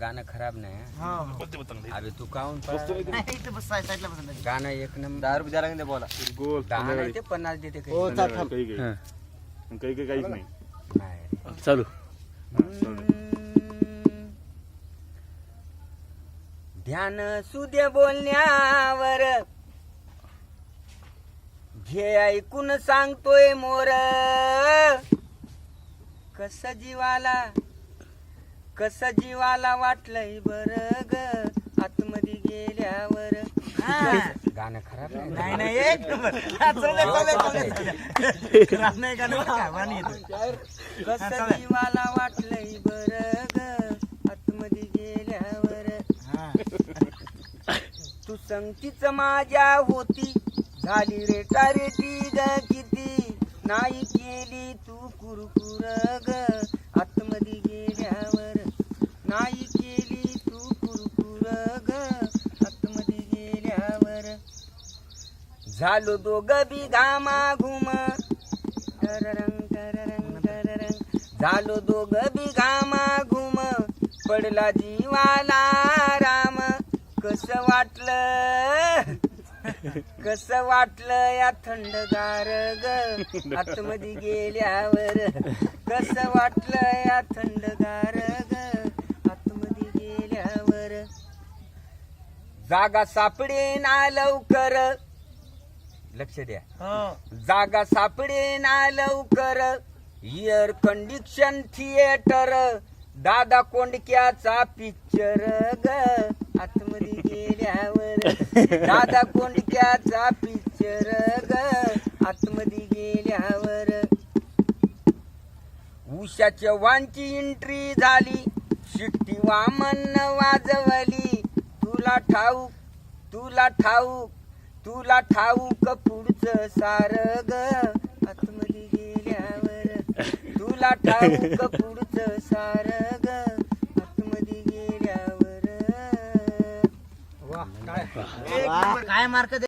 गाणं खराब नाही हं. अरे तू पळाला? बस गाणं एक नंबर दहा रुपये द्यायला लागेल ते बोला गोल दहा नाही ते पन्नास देते काही. हो चाल थांब काही काही काही काही काहीच नाही। नाही. चालू। ध्यान सुदे बोलण्यावर। घे ऐकून सांगतोय मोर? कस जीवाला कस जीवाला वाटलंय बर ग? आतमध्ये गेल्यावर. गाणं खराब नाही नाही नाही एक नंबर. हा, चल, चल, चल, चल. खराब नाही गाणं बरं का, गाणं येतं. कस जीवाला वाटलंय बर ग? आतमध्ये गेल्यावर. हा. तू संगतीच माझ्या होती. झाली रेटा रेटी ग किती? नाही केली तू कुरकुर ग. झालो दोघ बी घामा घुम तररंग तररंग तररंग. झालो दोघ बी घामा घुम पडला जीवाला राम. कस वाटलं? कस वाटलं या थंडगार ग? आतमध्ये गेल्यावर. कस वाटलं या थंडगार ग? आतमध्ये गेल्यावर. जागा सापडे ना लवकर. लक्ष द्या. हो. जागा सापडे ना लवकर. एअर कंडिशन थिएटर दादा कोंडक्याचा पिक्चर ग. आतमध्ये गेल्यावर. दादा कोंडक्याचा पिक्चर ग. आतमध्ये गेल्यावर. उषाच्या वांची एंट्री झाली. शिट्टी वामन वाजवली. तुला ठाऊक तुला ठाऊक. तुला ठाऊक पुढचं सार ग? आतमध्ये गेल्यावर. तुला ठाऊक पुढचं सार ग? आतमध्ये गेल्यावर. नंबर. काय मार्क